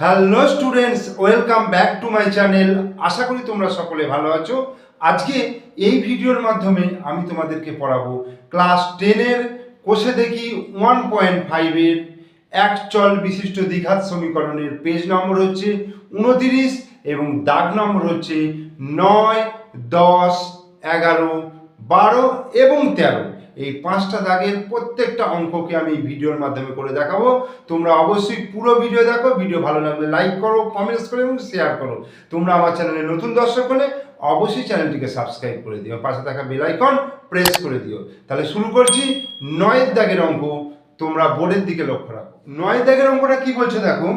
Hello students welcome back to my channel আশা করি তোমরা সকলে ভালো আছো। আজকে এই ভিডিওর মাধ্যমে আমি তোমাদেরকে পড়াবো ক্লাস টেনের কোষে দেখি ওয়ান পয়েন্ট ফাইভের এক চল বিশিষ্ট দ্বিঘাত সমীকরণের পেজ নম্বর হচ্ছে উনতিরিশ এবং দাগ নম্বর হচ্ছে নয়, দশ, এগারো, বারো এবং তেরো। এই পাঁচটা দাগের প্রত্যেকটা অঙ্ককে আমি ভিডিওর মাধ্যমে করে দেখাবো। তোমরা অবশ্যই পুরো ভিডিও দেখো, ভিডিও ভালো লাগলে লাইক করো কমেন্টস করো এবং শেয়ার করো। তোমরা আমার চ্যানেলে নতুন দর্শক হলে অবশ্যই চ্যানেলটিকে সাবস্ক্রাইব করে দিও, পাশে থাকা বেল আইকন প্রেস করে দিও। তাহলে শুরু করছি নয়ের দাগের অঙ্ক, তোমরা বোর্ডের দিকে লক্ষ্য রাখো। নয়ের দাগের অঙ্কটা কি বলছে দেখো?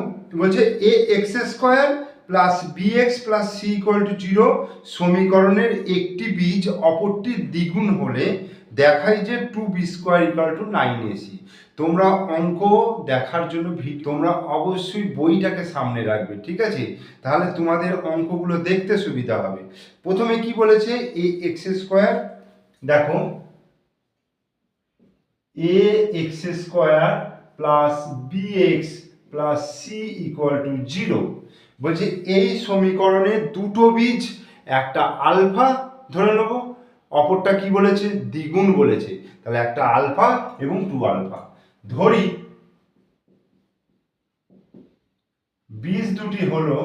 বলছে a x square plus b x plus c equal to zero সমীকরণের একটি বীজ অপরটির দ্বিগুণ হলে দেখাই যে two b square equal to nine a c তোমরা অঙ্ক দেখার জন্য তোমরা অবশ্যই বইটাকে সামনে রাখবে, ঠিক আছে? তাহলে তোমাদের অঙ্কগুলো দেখতে সুবিধা হবে। প্রথমে কি বলেছে? এ এক্স স্কোয়ার দেখো। A x square plus b x plus c equal to zero বলছে এই সমীকরণে দুটো বীজ, একটা আলফা ধরে নেব অপরটা কি বলেছে? দ্বিগুণ বলেছে। তাহলে একটা আলফা এবং টু আলফা। ধরি, বীজ দুটি হলো,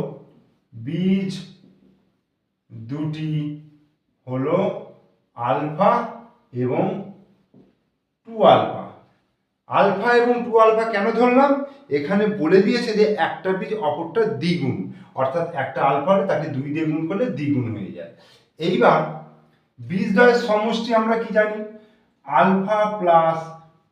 বীজ দুটি হলো আলফা এবং টু আলফা। আলফা এবং টু আলফা কেন ধরলাম? এখানে বলে দিয়েছে যে একটা বীজ অপরটা দ্বিগুণ। অর্থাৎ একটা আলফা তাকে দুই দিয়ে গুণ করলে দ্বিগুণ হয়ে যায়। এইবার বীজদ্বয়ের সমষ্টি আমরা কি জানি? Alpha plus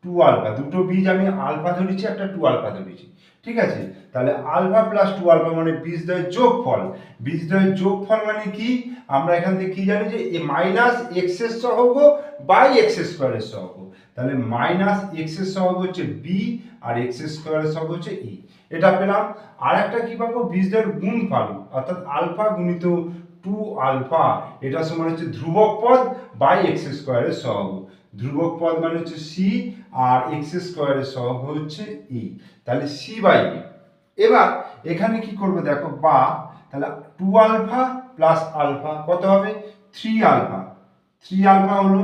two alpha. দুটো বীজ আমি আলফা ধরেছি, একটা টু আলফা ধরেছি। ঠিক আছে? তাহলে আলফা প্লাস টু আলফা মানে বীজদ্বয়ের যোগফল। বীজদ্বয়ের যোগফল মানে কি? আমরা এখান থেকে কি জানি যে মাইনাস এক্সের সহগ বাই এক্স স্কোয়ারের সহগ। তাহলে মাইনাস এক্সের সহগ হচ্ছে বি আর এক্স স্কোয়ারের সহগ হচ্ছে ই এটা পেলাম। আর একটা কি পাবো? বীজদ্বয়ের গুণফল, অর্থাৎ আলফা গুণিত টু আলফা এটা সমান হচ্ছে ধ্রুবক পদ বাই এক্স স্কোয়ারের সহগ। ধ্রুবক পদ মানে হচ্ছে সি আর এক্স স্কোয়ারের সহগ হচ্ছে ই তাহলে সি বাই ই এবার এখানে কি করবে দেখো, বা তাহলে টু আলফা প্লাস আলফা কত হবে? থ্রি আলফা থ্রি আলফা হলো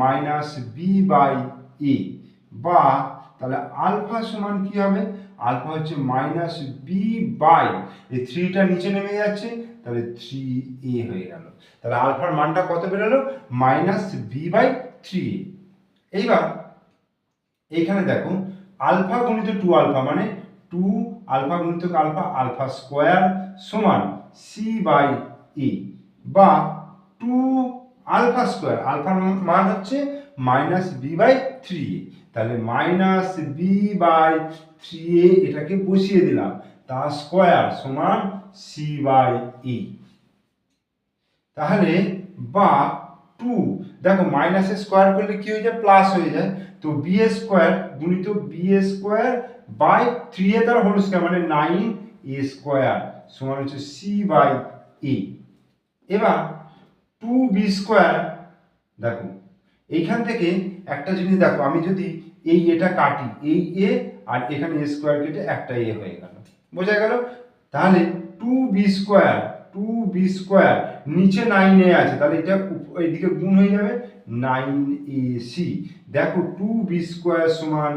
মাইনাস বি বাই ই বা তাহলে আলফা সমান কি হবে? আলফা হচ্ছে মাইনাস বি বাই এই থ্রিটা নিচে নেমে যাচ্ছে, তাহলে থ্রি এ হয়ে গেল। তাহলে আলফার মানটা কত বেরোলো? মাইনাস বি বাই থ্রি এইবার এইখানে দেখো, আলফা গুণিত টু আলফা মানে টু আলফা গুণিত আলফা আলফা স্কোয়ার সমান সি বাই এ বা টু আলফা স্কোয়ার আলফার মান হচ্ছে minus b by three a তাহলে minus b by three a এটাকে বসিয়ে দিলাম। তার স্কোয়ার সমান সি বাই ই তাহলে বা টু দেখো মাইনাসের স্কোয়ার করলে কি হয়ে যায়? প্লাস হয়ে যায়। তো বি এ স্কোয়ার গুণিত b a square by three a তার হোল স্কোয়ার মানে নাইন এ স্কোয়ার সমান হচ্ছে সি বাই এ এবার টু বি স্কোয়ার দেখো, এইখান থেকে একটা জিনিস দেখো, আমি যদি এই এটা কাটি, এই এ আর এখানে এ স্কোয়ার কেটে একটা এ হয়ে গেল, বোঝা গেল? তাহলে two b square two b square নিচে নাইন এ আছে, তাহলে এটা এইদিকে গুণ হয়ে যাবে নাইন এ সি দেখো টু বি স্কোয়ার সমান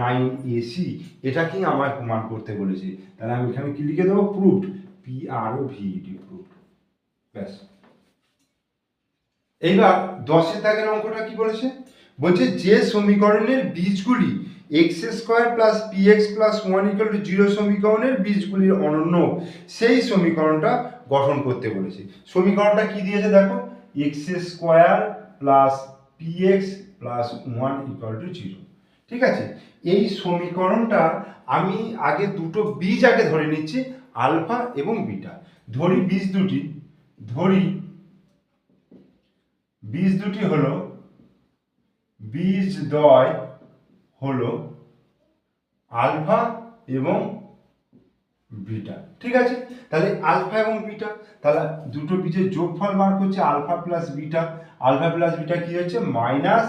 নাইন এ সি এটাকেই আমার প্রমাণ করতে বলেছে। তাহলে আমি এখানে কি লিখে দেবো? Proved P R O V D proved ব্যাস। এইবার দশের দাগের অঙ্কটা কি বলেছে? বলছে যে সমীকরণের বীজগুলি x square plus p x plus one equal to zero সমীকরণের বীজগুলির অনন্য, সেই সমীকরণটা গঠন করতে বলেছে। সমীকরণটা কি দিয়েছে দেখো? X square plus p x plus one equal to zero ঠিক আছে? এই সমীকরণটা আমি আগে দুটো বীজ আগে ধরে নিচ্ছি, আলফা এবং বিটা। ধরি বীজ দুটি। ধরি বীজ দুটি হলো বীজ দয় হলো আলফা এবং বিটা। ঠিক আছে? তাহলে আলফা এবং বিটা, তাহলে দুটো বীজের যোগফল বার করছে, alpha plus beta. Alpha plus beta কি হচ্ছে? মাইনাস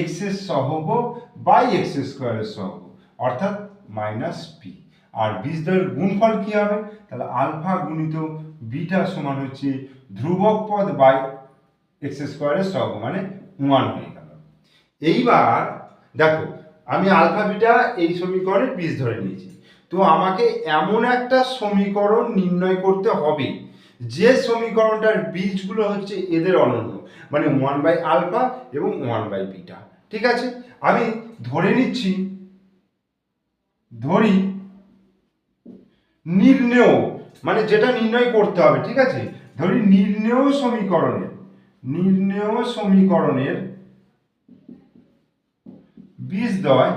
এক্সের সহগ বাই এক্স স্কোয়ারের সহগ, অর্থাৎ মাইনাস পি আর বীজদ্বয়ের গুণফল কি হবে? তাহলে আলফা গুণিত বিটা সমান হচ্ছে ধ্রুবক পদ বাই এক্স স্কোয়ারের সহগ মানে ওয়ান হয়ে গেল। এইবার দেখো, আমি আলফা বিটা এই সমীকরণের বীজ ধরে নিয়েছি। তো আমাকে এমন একটা সমীকরণ নির্ণয় করতে হবে, যে সমীকরণটার বীজগুলো হচ্ছে এদের অনন্য মানে ওয়ান বাই আলফা এবং ওয়ান বাই বিটা ঠিক আছে? আমি ধরে নিচ্ছি, ধরি, নির্ণেয় মানে যেটা নির্ণয় করতে হবে, ঠিক আছে? ধরি নির্ণেয় সমীকরণের নির্ণেয় সমীকরণের বীজদ্বয়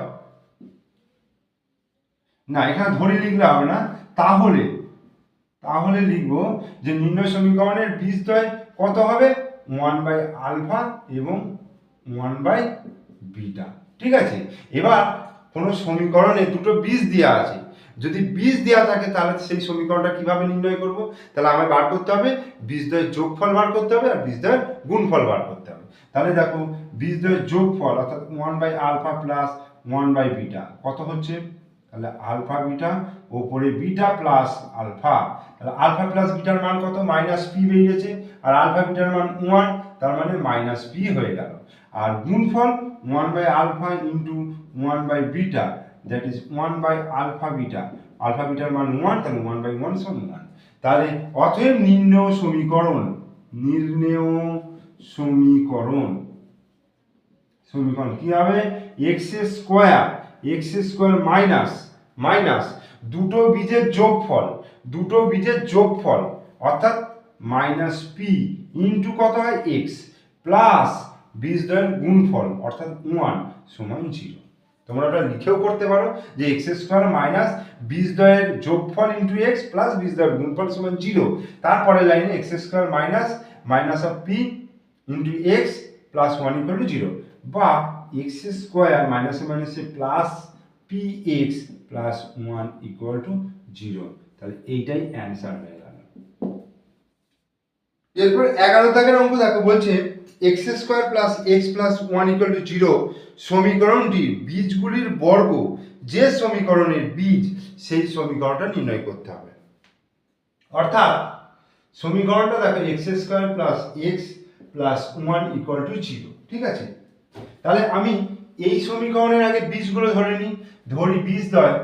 না, এখানে ধরে লিখলে হবে না, তাহলে তাহলে লিখব যে নির্ণয় সমীকরণের দয় কত হবে? ওয়ান বাই আলফা এবং ওয়ান বাই বিটা ঠিক আছে? এবার কোনো সমীকরণে দুটো বীজ দেওয়া আছে, যদি বীজ দেওয়া থাকে তাহলে সেই সমীকরণটা কীভাবে নির্ণয় করব? তাহলে আমায় বার করতে হবে বীজদ্বয়ের যোগফল বার করতে হবে আর বীজদ্বয়ের গুণফল বার করতে হবে। তাহলে দেখো বীজদ্বয়ের যোগফল অর্থাৎ one by alpha plus one by beta কত হচ্ছে? তাহলে আলফা বিটা ওপরে বিটা প্লাস আলফা তাহলে আলফা প্লাস বিটার মান কত? মাইনাস পি বেরিয়েছে আর আলফা বিটার মান ওয়ান তার মানে মাইনাস পি হয়ে গেল। আর গুণফল one by alpha into one by beta that is one by alpha beta alpha bitter মান ওয়ান তাহলে ওয়ান বাই ওয়ান সমান তাহলে অতএব নির্ণেয় সমীকরণ, নির্ণেয় সমীকরণ। সমীকরণ কি হবে? X square x square minus minus দুটো বীজের যোগফল, দুটো বীজের যোগফল, অর্থাৎ মাইনাস পি ইন্টু কত হয়? এক্স প্লাস বীজদ্বয়ের গুণফল, অর্থাৎ ওয়ান সমান জিরো তোমরা ওটা লিখেও করতে পারো যে এক্স স্কোয়ার মাইনাস বীজদ্বয়ের যোগফল ইন্টু এক্স প্লাস বীজদ্বয়ের গুণফল সমান জিরো তারপরে লাইনে x square minus minus of p into x plus one equal to zero বা এক্স স্কোয়ার মাইনাসে মাইনাসে plus p x plus one equal to zero তাহলে এইটাই অ্যান্সার হয়ে গেল। এরপর এগারো দাগের অঙ্ক দেখো, বলছে x square plus x plus one equal to zero সমীকরণটির বীজগুলির বর্গ। যে সমীকরণের বীজ, সেই সমীকরণটা নির্ণয় করতে হবে। অর্থাৎ সমীকরণটা দেখো x square plus x plus one equal to zero ঠিক আছে? তাহলে আমি এই সমীকরণের আগে বীজগুলো ধরে নিই, ধরি বীজ দয়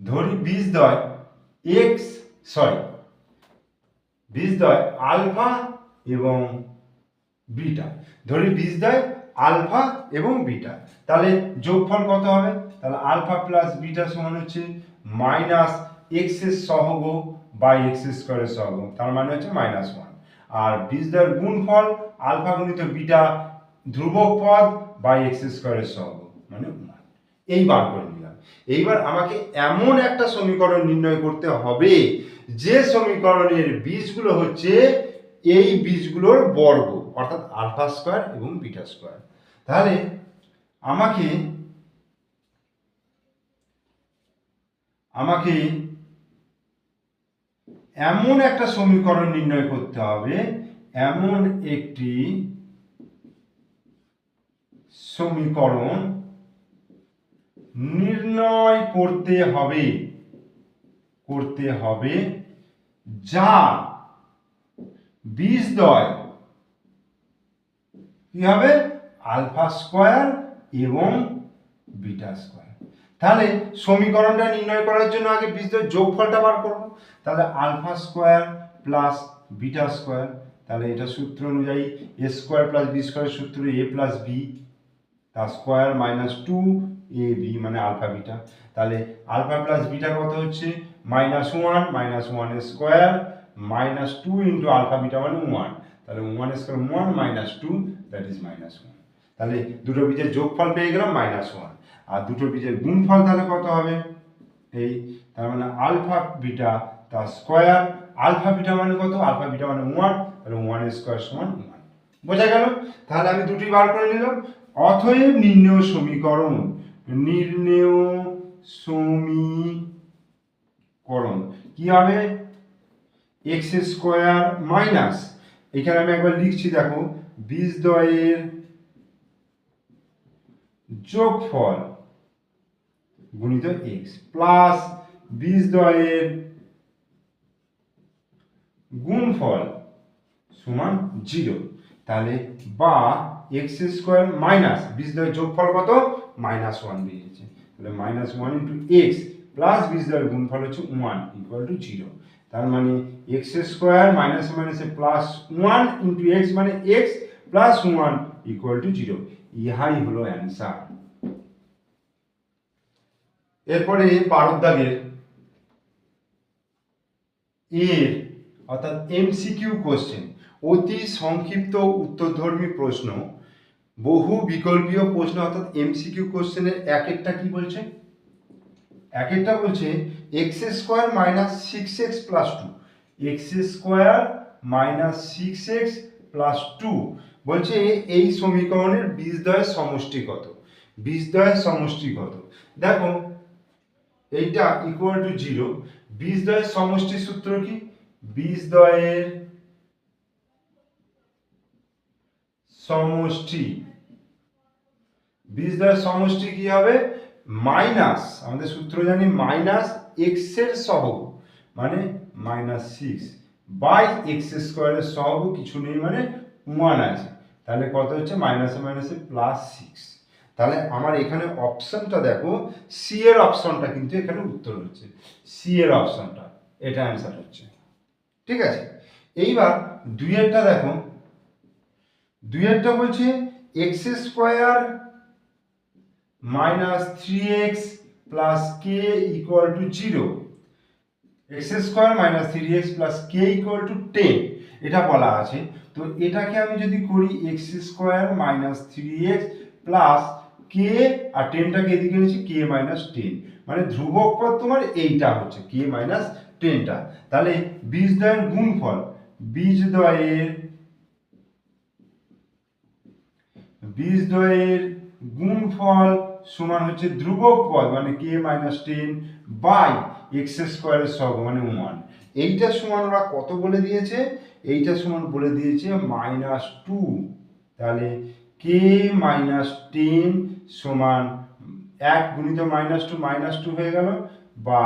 ধরি বীজ দয় এক্স সরি বীজ দয় আলফা এবং বিটা ধরি বীজ দয় আলফা এবং বিটা তাহলে যোগফল কত হবে? তাহলে আলফা প্লাস বিটা সমান হচ্ছে মাইনাস এক্সের সহগ বাই এক্স স্কোয়ারের সহগ, তার মানে হচ্ছে মাইনাস ওয়ান আর বীজদ্বয়ের গুণফল আলফা গুণিত বিটা ধ্রুবক পদ বাই এক্স স্কোয়ারের সহগ মানে ওয়ান এই বার করে নিলাম। এইবার আমাকে এমন একটা সমীকরণ নির্ণয় করতে হবে, যে সমীকরণের বীজগুলো হচ্ছে এই বীজগুলোর বর্গ, অর্থাৎ আলফা স্কোয়ার এবং বিটা স্কোয়ার তাহলে আমাকে আমাকে এমন একটা সমীকরণ নির্ণয় করতে হবে, এমন একটি সমীকরণ নির্ণয় করতে হবে করতে হবে, যা বীজদ্বয় কি হবে? আলফা স্কোয়ার এবং বিটা স্কোয়ার। তাহলে সমীকরণটা নির্ণয় করার জন্য আগে বীজদ্বয়ের যোগফলটা বার করব। তাহলে alpha square plus beta square, তাহলে এটা সূত্র অনুযায়ী a square plus b square সূত্র এ প্লাস বি তার square minus two a b মানে আলফা বিটা। তাহলে আলফা প্লাস বিটা কত হচ্ছে? Minus one minus one square, minus two into alpha beta মানে ওয়ান। তাহলে one square one minus two, that is minus one. তাহলে দুটো বীজের যোগফল পেয়ে গেলাম মাইনাস ওয়ান। আর দুটো বীজের গুণফল তাহলে কত হবে? এই, তার মানে আলফা বিটা তার স্কোয়ার আলফা বিটা মানে কত? আলফা বিটা মানে ওয়ান তাহলে ওয়ান স্কোয়ার সমান ওয়ান বোঝা গেল? তাহলে আমি দুটি বার করে নিলাম। অথএব নির্ণেয় সমীকরণ নির্ণেয় সমীকরণ। কি হবে? এক্স স্কোয়ার মাইনাস এখানে আমি একবার লিখছি, দেখো, বীজদ্বয়ের যোগফল গুণিত এক্স প্লাস বীজদ্বয়ের গুণফল সমান জিরো। তাহলে বা এক্স স্কোয়ার মাইনাস বীজদ্বয়ের যোগফল কত? মাইনাস ওয়ান বেরিয়েছে তাহলে minus one into x plus বীজদ্বয়ের গুণফল হচ্ছে ওয়ান ইকুয়াল টু জিরো। তার মানে এক্স স্কোয়ার মাইনাস মাইনাসে প্লাস ওয়ান ইন্টু এক্স মানে x plus one equal to zero. ইহাই হলো অ্যান্সার। এরপরে বারো দাগের এর অর্থাৎ এমসিকিউ কোশ্চেন অতি সংক্ষিপ্ত উত্তরধর্মী প্রশ্ন, বহু বিকল্পীয় প্রশ্ন, অর্থাৎ এমসিকিউ কোশ্চেনের এক একটা কি বলছে? এক একটা বলছে x square minus six x plus two x square minus six x plus two বলছে এই সমীকরণের বীজদ্বয়ের সমষ্টি কত? বীজদ্বয়ের সমষ্টি কত? দেখো, এইটা ইকুয়াল টু জিরো বীজদ্বয়ের সমষ্টি সূত্র কি? বীজদ্বয়ের সমষ্টি। বীজদ্বয়ের সমষ্টি কি হবে? মাইনাস, আমাদের সূত্র জানি, মাইনাস এক্সের সহগ মানে মাইনাস সিক্স বাই এক্স স্কোয়ারের সহগ, কিছু নেই মানে ওয়ান আছে। তাহলে কত হচ্ছে? মাইনাসে মাইনাসে প্লাস সিক্স তাহলে আমার এখানে অপশনটা দেখো সি এর অপশনটা কিন্তু এখানে উত্তর হচ্ছে। সি এর অপশনটা এটা অ্যান্সার হচ্ছে। ঠিক আছে? এইবার দুইয়েরটা দেখো। দুইয়েরটা বলছে x square minus three x plus k equal to zero x square minus three x plus k equal to ten এটা বলা আছে। তো এটাকে আমি যদি করি x square minus three x plus k আর টেনটাকে এদিকে নিচ্ছি কে মাইনাস টেন মানে ধ্রুবক পদ তোমার এইটা হচ্ছে কে মাইনাস টেনটা তাহলে বীজদ্বয়ের গুণফল বীজদ্বয়ের বীজদ্বয়ের গুণফল সমান হচ্ছে ধ্রুবক পদ মানে k minus ten by x স্কোয়ারের সব মানে ওয়ান। এইটা সমান ওরা কত বলে দিয়েছে? এইটা সমান বলে দিয়েছে মাইনাস টু তাহলে কে মাইনাস টেন সমান এক গুণিত মাইনাস টু মাইনাস টু হয়ে গেল বা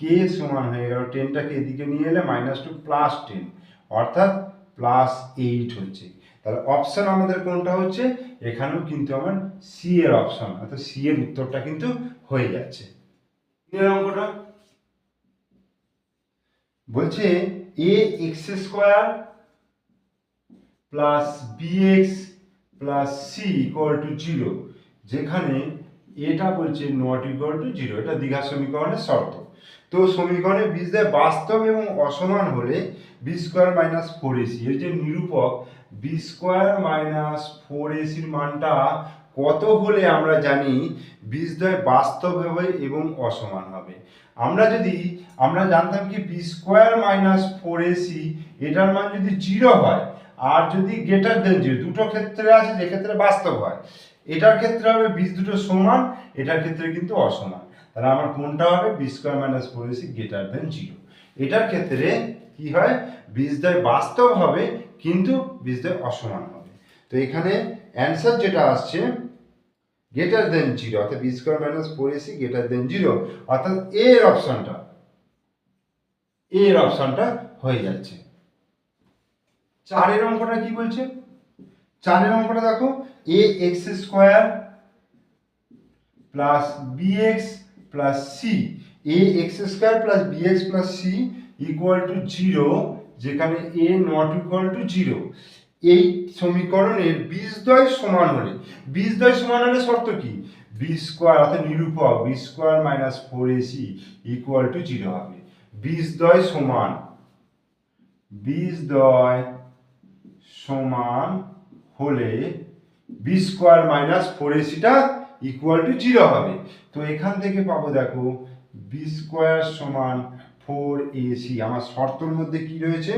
কে সমান হয়ে গেল? টেনটাকে এদিকে নিয়ে এলে মাইনাস টু প্লাস টেন অর্থাৎ প্লাস এইট হচ্ছে। তাহলে অপশান আমাদের কোনটা হচ্ছে? এখানেও কিন্তু আমার সি এর অপশান অর্থাৎ সি এর উত্তরটা কিন্তু হয়ে যাচ্ছে। অঙ্কটা। বলছে a x square plus b x plus c equal to zero যেখানে এটা বলছে নট ইকুয়াল টু জিরো এটা দীঘা সমীকরণের শর্ত। তো সমীকরণে বীজদের বাস্তব এবং অসমান হলে b square minus four a c এর যে নিরূপক বি স্কোয়ার মাইনাস ফোর এসির মানটা কত হলে আমরা জানি বীজদ্বয় বাস্তব হবে এবং অসমান হবে। আমরা যদি, আমরা জানতাম কি b square minus four a c এটার মান যদি জিরো হয় আর যদি গ্রেটার দেন জিরো দুটো ক্ষেত্রে আছে যে ক্ষেত্রে বাস্তব হয়, এটার ক্ষেত্রে হবে বীজ দুটো সমান, এটার ক্ষেত্রে কিন্তু অসমান। তাহলে আমার কোনটা হবে? B square minus four a c greater than zero এটার ক্ষেত্রে কি হয়? বীজদ্বয় বাস্তব হবে, কিন্তু বীজদ্বয় অসমান হবে। তো এখানে অ্যান্সার যেটা আসছে গ্রেটার দেন জিরো অর্থাৎ b square minus four a c greater than zero অর্থাৎ এর অপশনটা এর অপশনটা হয়ে যাচ্ছে। চারের অঙ্কটা কি বলছে? চারের অঙ্কটা দেখো a x square plus b x plus c a x square plus b x plus c equal to zero যেখানে a not equal to zero এই সমীকরণের বীজদ্বয় সমান হলে, বীজদ্বয় সমান হলে শর্ত কি? বি স্কোয়ার অর্থাৎ নিরূপক b square minus four a c equal to zero হবে। বীজদ্বয় সমান বীজদ্বয় সমান হলে বি স্কোয়ার মাইনাস ফোর এসিটা ইকুয়াল টু জিরো হবে। তো এখান থেকে পাবো দেখো বি স্কোয়ার সমান ফোর এসি আমার শর্তর মধ্যে কি রয়েছে?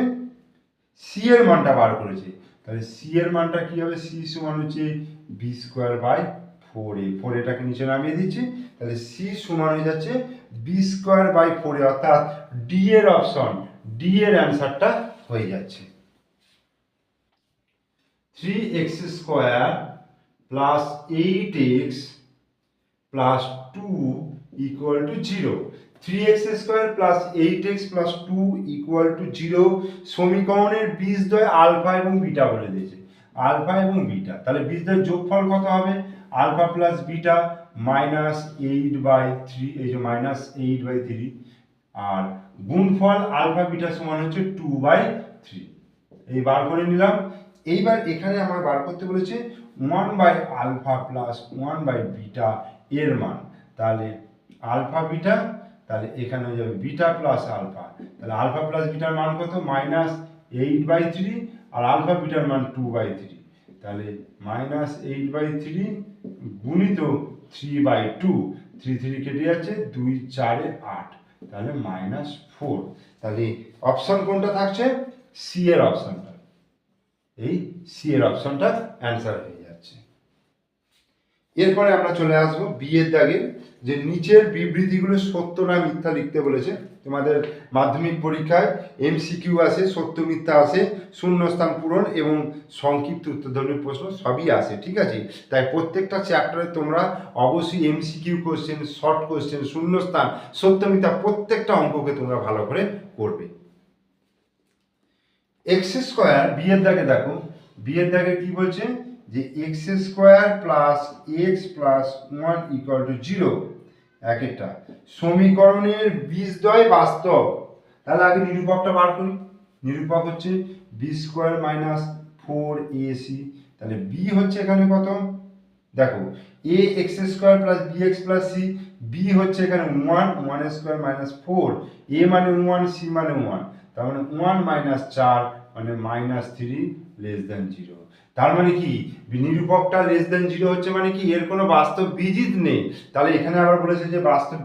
সি এর মানটা বার করেছে। তাহলে সি এর মানটা কি হবে? সি সমান হচ্ছে b square by four a four এটাকে নিচে নামিয়ে দিচ্ছি। তাহলে সি সমান হয়ে যাচ্ছে b square by four a অর্থাৎ ডি এর অপশন ডি এর অ্যান্সারটা হয়ে যাচ্ছে। Three x square plus eight x plus two equal to zero three x square plus eight x plus two equal to zero সমীকরণের বীজদ্বয় আলফা এবং beta বলে দিয়েছে। আলফা এবং বিটা তাহলে বীজদ্বয়ের যোগফল কত হবে? Alpha plus beta minus eight by three এই যে মাইনাস এইট বাই থ্রি আর গুণফল আলফা বিটা সমান হচ্ছে টু বাই থ্রি এই বার করে নিলাম। এইবার এখানে আমার বার করতে বলেছে one by alpha plus one by beta এর মান। তাহলে আলফা বিটা, তাহলে এখানে হয়ে যাবে বিটা প্লাস আলফা। তাহলে আলফা প্লাস বিটার মান কত? মাইনাস এইট বাই থ্রি আর আলফা বিটার মান টু বাই থ্রি তাহলে মাইনাস এইট বাই থ্রি গুণিত three by two three three কেটে যাচ্ছে, দুই চারে আট। তাহলে মাইনাস ফোর তাহলে অপশন কোনটা থাকছে? সি এর অপশনটা এই সি এর অপশনটা অ্যান্সার এরপরে আমরা চলে আসব বি এর দাগে, যে নিচের বিবৃতিগুলো সত্য না মিথ্যা লিখতে বলেছে। তোমাদের মাধ্যমিক পরীক্ষায় এমসিকিউ আসে, সত্য মিথ্যা আসে, শূন্যস্থান পূরণ এবং সংক্ষিপ্ত উত্তরধর্মী প্রশ্ন সবই আসে, ঠিক আছে? তাই প্রত্যেকটা চ্যাপ্টারে তোমরা অবশ্যই এমসিকিউ কোশ্চেন শর্ট কোশ্চেন শূন্যস্থান, সত্য মিথ্যা প্রত্যেকটা অঙ্ককে তোমরা ভালো করে করবে। এক্স স্কোয়ার বিয়ের দাগে দেখো বিয়ের দাগে কি বলছে? যে x square plus x plus one equal to zero, এক একটা। সমীকরণের বীজদ্বয় বাস্তব। তাহলে আগে নিরূপকটা বার করি। নিরূপক হচ্ছে b square minus four a c তাহলে বি হচ্ছে এখানে কত? দেখো a x square plus b x plus c b হচ্ছে এখানে one one square minus four a মানে ওয়ান সি মানে ওয়ান। তার মানে ওয়ান মাইনাস চার মানে minus three less than zero. তার মানে কি? নিরূপকটা লেস দেন জিরো হচ্ছে মানে কি? এর কোনো বাস্তব বীজই নেই। তাহলে এখানে আবার বলেছে যে বাস্তব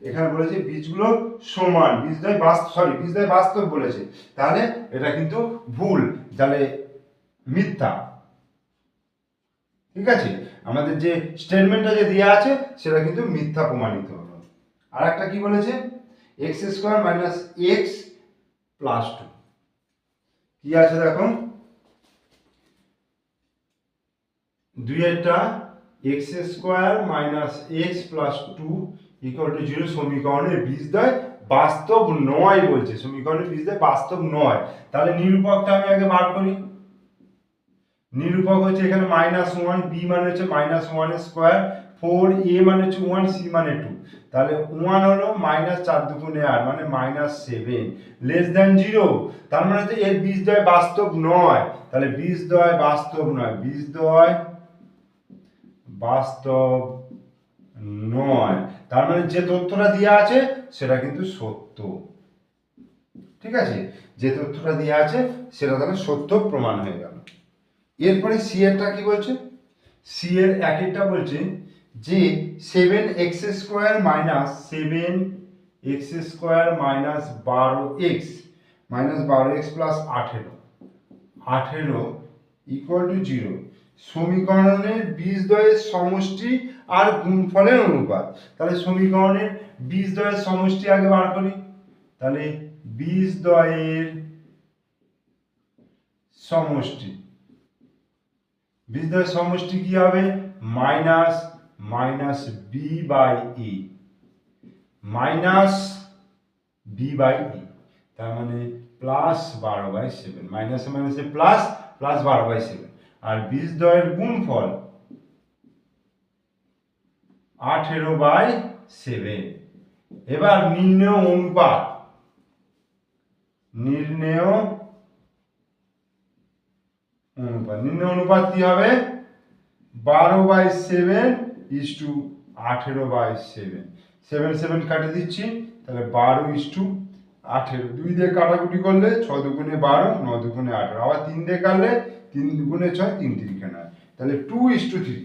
এখানে বলেছে বীজগুলো সমান বীজটাই বাস্তব সরি বীজটাই বাস্তব বলেছে। তাহলে এটা কিন্তু ভুল। তাহলে মিথ্যা। ঠিক আছে? আমাদের যে স্টেটমেন্টটা যে দেওয়া আছে, সেটা কিন্তু মিথ্যা প্রমাণিত হলো। আর একটা কি বলেছে? X square minus x plus two কি আছে দেখো দুই একটা x square minus x plus two equal to zero সমীকরণের বীজদ্বয় বাস্তব নয় বলছে। সমীকরণের বীজদ্বয় বাস্তব নয়। তাহলে নিরূপকটা আমি আগে বার করি। নিরূপক হচ্ছে এখানে মাইনাস ওয়ান বি মানে হচ্ছে minus one square four a মানে হচ্ছে ওয়ান সি মানে টু তাহলে ওয়ান হলো মাইনাস চার দুগুণে আট মানে minus seven less than zero তার মানে হচ্ছে এর বীজদ্বয় বাস্তব নয়। তাহলে বীজদ্বয় বাস্তব নয়। বীজদ্বয় বাস্তব নয়। তার মানে যে তথ্যটা দেওয়া আছে, সেটা কিন্তু সত্য। ঠিক আছে? যে তথ্যটা দেওয়া আছে, সেটা তাহলে সত্য প্রমাণ হয়ে গেল। এরপরে সি এরটা কি বলছে? সি এর একেরটা বলছে যে seven x square minus seven x square minus বারো এক্স মাইনাস বারো এক্স প্লাস আঠেরো। আঠেরো ইকুয়াল টু জিরো সমীকরণের বীজদ্বয়ের সমষ্টি আর গুণফলের অনুপাত। তাহলে সমীকরণের বীজদ্বয়ের সমষ্টি আগে বার করি। তাহলে বীজদ্বয়ের সমষ্টি। বীজদ্বয়ের সমষ্টি কি হবে? Minus minus b by e minus b by e তার মানে প্লাস বারো বাই সেভেন মাইনাসে মাইনাসে প্লাস প্লাস বারো বাই সেভেন আর বীজদ্বয়ের গুণফল আঠেরো বাই সেভেন এবার নির্ণয় অনুপাত। নির্ণয় অনুপাত। নির্ণয় অনুপাত কি হবে? বারো বাই সেভেন ইস টু আঠেরো বাই সেভেন সেভেন সেভেন কাটে দিচ্ছি, তাহলে বারো ইস টু আঠেরো। দুই দিয়ে কাটাকুটি করলে ছ দুগুণে বারো, ন দুগুণে আঠেরো। আবার তিন দিয়ে কাটলে তিন দুগুণে ছয়, তিন তিরিকে নয়। তাহলে টু ইস টু থ্রি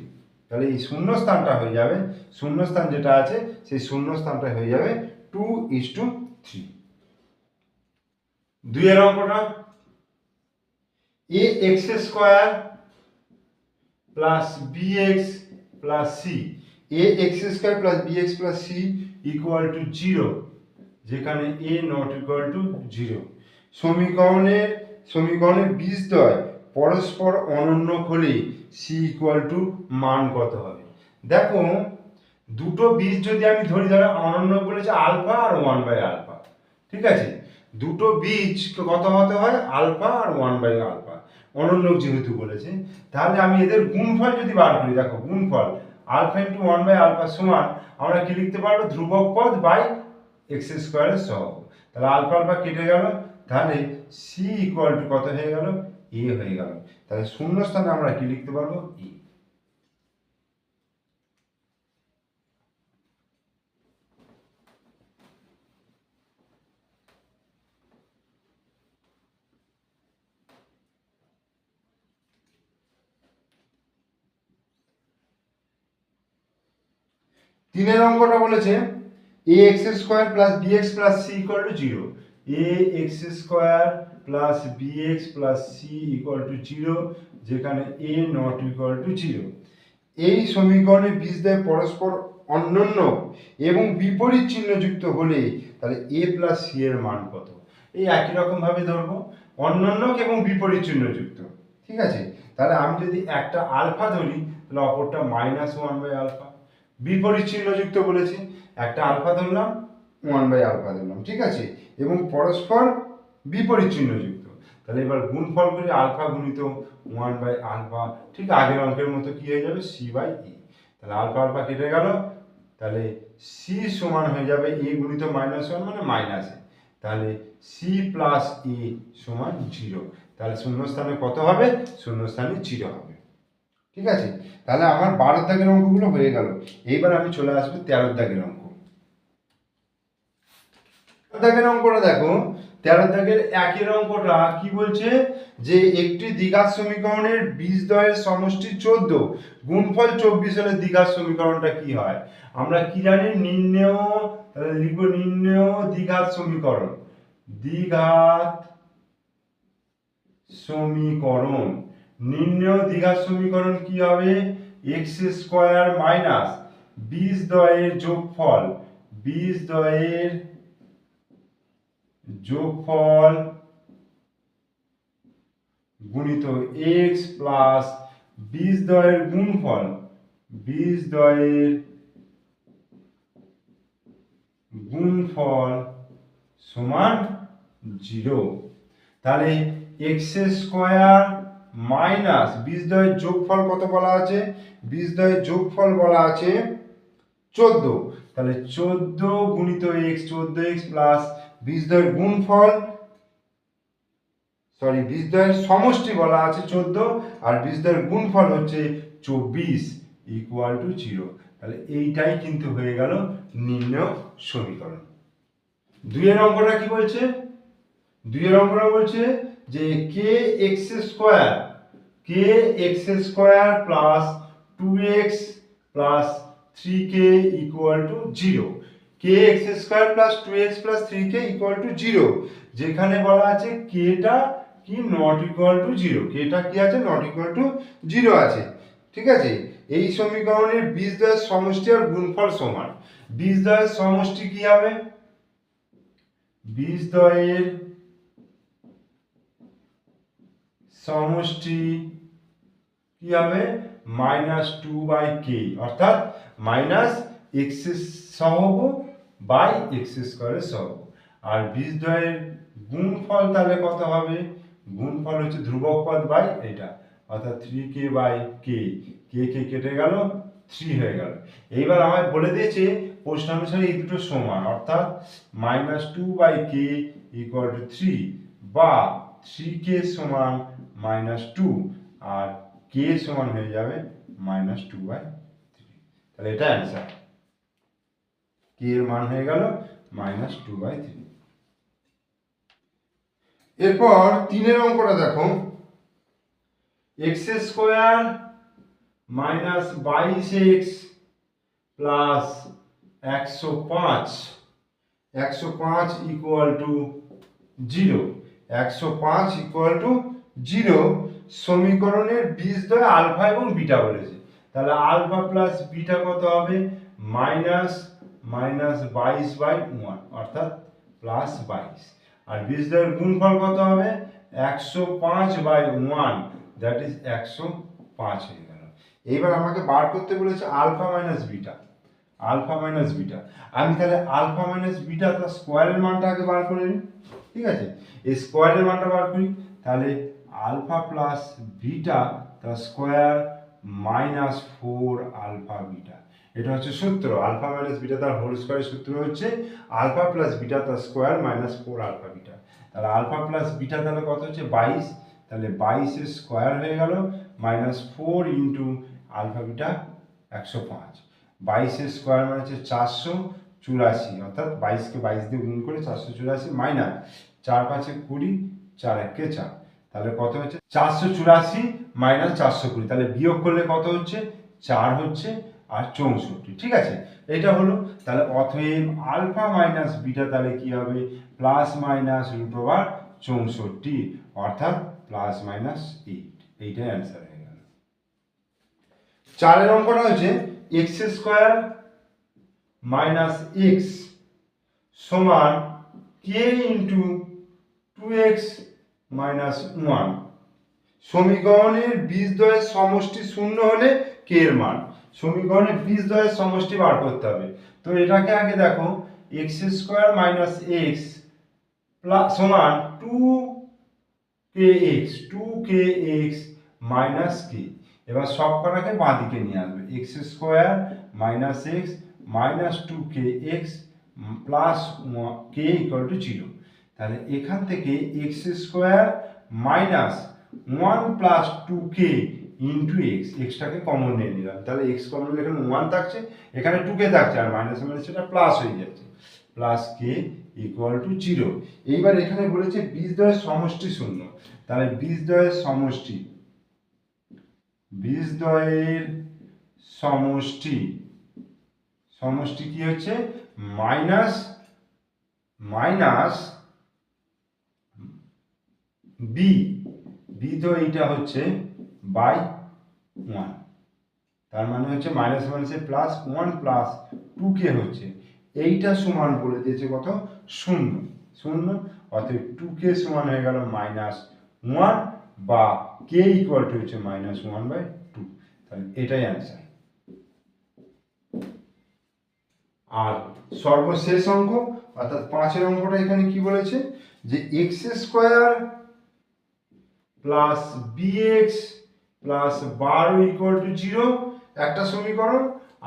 তাহলে এই শূন্যস্থানটা হয়ে যাবে। শূন্যস্থান যেটা আছে, সেই শূন্যস্থানটা হয়ে যাবে টু ইস টু থ্রি দুইয়ের অঙ্কটা? A x square plus b x plus c a x square plus b x plus c equal to zero যেখানে a not equal to zero সমীকরণের সমীকরণের বীজদ্বয় পরস্পর অনন্য হলে সি ইকুয়াল টু মান কত হবে? দেখো, দুটো বীজ যদি আমি ধরি, ধরো অনন্য বলেছে আলফা আর ওয়ান বাই আলফা, ঠিক আছে? দুটো বীজ কত হতে হয়? আলফা আর ওয়ান বাই আলফা। অনন্য যেহেতু বলেছে, তাহলে আমি এদের গুণফল যদি বার করি, দেখো গুণফল, alpha into one by alpha সমান, আমরা কি লিখতে পারব? ধ্রুবক পদ বাই এক্স স্কোয়ারের সহগ। তাহলে আলফা আলফা কেটে গেল, তাহলে সি ইকুয়াল টু কত হয়ে গেল? এ হয়ে গেল। তাহলে শূন্য স্থানে আমরা কি লিখতে পারব? ই তিনের অঙ্কটা বলেছে a x square plus b x plus c equal to zero a x square plus b x plus c equal to zero যেখানে a not equal to zero এই সমীকরণে বীজদ্বয় পরস্পর অন্যান্য এবং বিপরীত চিহ্নযুক্ত হলে তাহলে এ প্লাস সি এর মান কত? এই একই রকমভাবে ধরবো অন্যান্য এবং বিপরীত চিহ্নযুক্ত। ঠিক আছে? তাহলে আমি যদি একটা আলফা ধরি, তাহলে অপরটা মাইনাস ওয়ান বাই আলফা বিপরীত চিহ্নযুক্ত বলেছি, একটা আলফা ধরলাম ওয়ান বাই আলফা ধরলাম। ঠিক আছে? এবং পরস্পর বিপরীত চিহ্নযুক্ত তাহলে এবার গুণফল করি আলফা গুণিত ওয়ান বাই আলফা, ঠিক আগের অঙ্কের মতো কি হয়ে যাবে? C by e. তাহলে আলফা আলফা কেটে গেল। তাহলে সি সমান হয়ে যাবে এ গুণিত মাইনাস ওয়ান মানে মাইনাস এ। তাহলে সি প্লাস এ সমান জিরো। তাহলে শূন্যস্থানে কত হবে? শূন্যস্থানে জিরো হবে। ঠিক আছে? তাহলে আমার বারো দাগের অঙ্কগুলো হয়ে গেল। এইবার আমি চলে আসব তেরো দাগের অঙ্ক। দাগের অঙ্কটা দেখো। তেরো দাগের একের অঙ্কটা কি বলছে? যে একটি দ্বিঘাত সমীকরণের বীজদ্বয়ের সমষ্টি চোদ্দ, গুণফল চব্বিশ হলে দ্বিঘাত সমীকরণটা কি হয়? আমরা কি জানি? নির্ণেয়, তাহলে লিখব নির্ণেয় সমীকরণ। দ্বিঘাত সমীকরণ। নির্ণেয় দ্বিঘাত সমীকরণ কি হবে? এক্স স্কোয়ার মাইনাস বীজ দয়ের যোগফল। বীজ দয়ের যোগফল গুণিত এক্স প্লাস বীজ দয়ের গুণফল, বীজ দয়ের গুণফল সমান জিরো। তাহলে এক্স স্কোয়ার মাইনাস বীজদ্বয়ের যোগফল কত বলা আছে? বীজদ্বয়ের যোগফল বলা আছে চোদ্দ। তাহলে চোদ্দ গুণিত এক্স চোদ্দ এক্স প্লাস বীজদ্বয়ের গুণফল সরি বীজদ্বয়ের সমষ্টি বলা আছে চোদ্দ, আর বীজদ্বয়ের গুণফল হচ্ছে চব্বিশ ইকুয়াল টু জিরো তাহলে এইটাই কিন্তু হয়ে গেল নির্ণয় সমীকরণ। দুইয়ের অঙ্কটা কি বলছে? দুইয়ের অঙ্কটা বলছে যে k x square k x square plus two x plus three k equal to zero k x square plus two x plus three k equal to zero যেখানে বলা আছে কেটা কি নট ইকুয়াল টু জিরো কেটা কি আছে not equal to zero আছে, ঠিক আছে? এই সমীকরণের বীজদ্বয়ের সমষ্টি আর গুণফল সমান। বীজদ্বয়ের সমষ্টি কি হবে? বীজদ্বয়ের সমষ্টি কি হবে? মাইনাস টু বাই কে অর্থাৎ মাইনাস এক্স সহগ বাই এক্স স্কোয়ারের সহগ আর বীজদ্বয়ের গুণফল তাহলে কত হবে? গুণফল হচ্ছে ধ্রুবক পদ বাই এটা। অর্থাৎ থ্রি কে বাই কে কে কে কেটে গেল থ্রি হয়ে গেল। এইবার আমায় বলে দিয়েছে প্রশ্নানুসারে এই দুটো সমান। অর্থাৎ minus two by k equal to three বা থ্রি কে সমান মাইনাস টু আর কে সমান হয়ে যাবে মাইনাস টু বাই থ্রি তাহলে এটা অ্যান্সার কে এর মান হয়ে গেল? Minus two by three. এরপর তিনের অঙ্কটা দেখো। এক্স স্কোয়ার মাইনাস বাইশ এক্স প্লাস একশো পাঁচ। একশো পাঁচ ইকুয়াল টু জিরো একশো পাঁচ ইকুয়াল টু জিরো সমীকরণের বীজদ্বয় আলফা এবং বিটা বলেছে। তাহলে আলফা প্লাস বিটা কত হবে? মাইনাস মাইনাস বাইশ বাই ওয়ান অর্থাৎ প্লাস বাইশ। আর বীজদ্বয়ের গুণফল কত হবে? একশো পাঁচ বাই ওয়ান দ্যাট ইজ একশো পাঁচ হয়ে গেল। এইবার আমাকে বার করতে বলেছে alpha minus beta alpha minus beta আমি তাহলে আলফা মাইনাস বিটা তার স্কোয়ারের মানটা আগে বার করে নিই, ঠিক আছে? এই স্কোয়ারের মানটা বার করি, তাহলে আলফা প্লাস বিটা তার square minus four alpha beta এটা হচ্ছে সূত্র। আলফা মাইনাস বিটা তার হোল স্কোয়ারের সূত্র হচ্ছে আলফা প্লাস বিটা তার square minus four alpha beta. তাহলে আলফা প্লাস বিটা তাহলে কত হচ্ছে? বাইশ। তাহলে বাইশের স্কোয়ার হয়ে গেল minus four into alpha beta একশো পাঁচ। বাইশের স্কোয়ার মানে হচ্ছে চারশো চুরাশি। অর্থাৎ বাইশকে বাইশ দিয়ে গুণ করে চারশো চুরাশি মাইনাস চার পাঁচে কুড়ি, চার একে চার। তাহলে কত হচ্ছে? চারশো চুরাশি মাইনাস চারশো কুড়ি। তাহলে বিয়োগ করলে কত হচ্ছে? চার হচ্ছে আর চৌষট্টি, ঠিক আছে? এটা হলো তাহলে অতএব আলফা মাইনাস বিটা তাহলে কি হবে? প্লাস মাইনাস রুট ওভার চৌষট্টি, অর্থাৎ প্লাস মাইনাস এইট। এইটাই অ্যান্সার হয়ে গেল। চারের অঙ্কটা হচ্ছে এক্স স্কোয়ার মাইনাস এক্স সমান k into two x minus one. সমীকরণের বীজদ্বয়ের সমষ্টি শূন্য হলে কে এর মান? সমীকরণের বীজদ্বয়ের সমষ্টি বার করতে হবে। তো এটাকে আগে দেখো x square minus x plus সমান two k x two k x minus k এবার সব কটাকে বাঁ দিকে নিয়ে আসবে। X square minus x minus two k x plus k equal to zero তাহলে এখান থেকে x square minus one plus two k into x এক্সটাকে common নিয়ে নিলাম। তাহলে এক্স কমন এখানে ওয়ান থাকছে, এখানে টু কে থাকছে, আর মাইনাস মানে সেটা প্লাস হয়ে যাচ্ছে। Plus k equal to zero এইবার এখানে বলেছে বীজদ্বয়ের সমষ্টি শূন্য। তাহলে বীজদ্বয়ের সমষ্টি বীজদ্বয়ের সমষ্টি সমষ্টি কি হচ্ছে? মাইনাস মাইনাস বি বি তো এইটা হচ্ছে বাই ওয়ান তার মানে হচ্ছে মাইনাস মাইনাসে plus one plus two k হচ্ছে। এইটা সমান বলে দিয়েছে কত? শূন্য। শূন্য? অতএব টু কে সমান হয়ে গেল মাইনাস ওয়ান বা কে ইকুয়াল টু হচ্ছে মাইনাস ওয়ান বাই টু তাহলে এটাই অ্যান্সার আর সর্বশেষ অঙ্ক, অর্থাৎ পাঁচের অঙ্কটা এখানে কি বলেছে? যে x square plus b x plus বারো ইকুয়াল টু জিরো একটা সমীকরণ,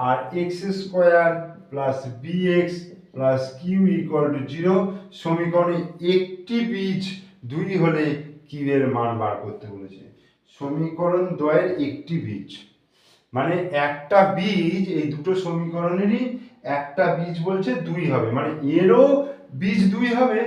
আর x square plus b x plus q equal to zero সমীকরণে একটি বীজ দুই হলে কিউ এর মান বার করতে বলেছে। সমীকরণ দ্বয়ের একটি বীজ। মানে একটা বীজ, এই দুটো সমীকরণেরই একটা বীজ বলছে দুই হবে। মানে এরও বীজ দুই হবে,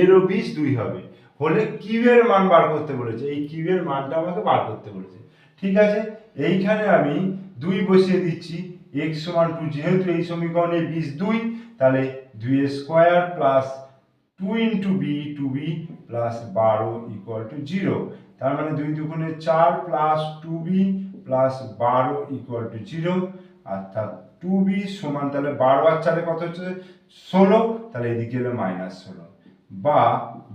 এরও বীজ দুই হবে। হলে কিউয়ের মান বার করতে বলেছে। এই কিউয়ের মানটা আমাকে বার করতে বলেছে। ঠিক আছে? এইখানে আমি দুই বসিয়ে দিচ্ছি। এক্স সমান টু যেহেতু এই সমীকরণে বীজ দুই, তাহলে দুই square plus two into b two b plus বারো ইকুয়াল টু জিরো তার মানে দুই দুগুণে চার প্লাস টু বি প্লাস বারো ইকুয়াল টু জিরো অর্থাৎ টু বি সমান তাহলে বারো আর চারে কত হচ্ছে? ষোলো। তাহলে এদিকে এলো মাইনাস ষোলো। বা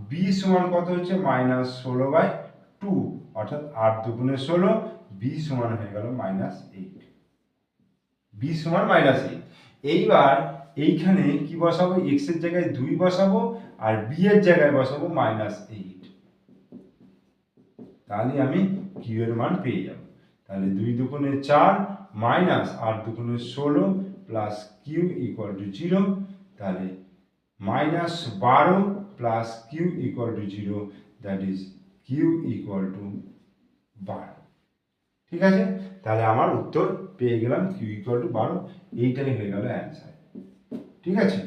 বি সমান কত হচ্ছে? মাইনাস ষোলো বাই টু অর্থাৎ আট দুগুণে ষোলো। বি সমান হয়ে গেল মাইনাস এইট বি সমান মাইনাস এইট এইবার এইখানে কি বসাবো? এক্সের জায়গায় দুই বসাবো আর বি এর জায়গায় বসাবো মাইনাস এইট তাহলে আমি কিউ এর মান পেয়ে যাব। তাহলে দুই দুগুণে চার মাইনাস আট দুগুণে ষোলো plus q equal to zero তাহলে মাইনাস বারো plus q equal to zero that is q equal to বারো। ঠিক আছে? তাহলে আমার উত্তর পেয়ে গেলাম কিউ ইকুয়াল টু বারো। এইটাই হয়ে গেল অ্যান্সার ঠিক আছে?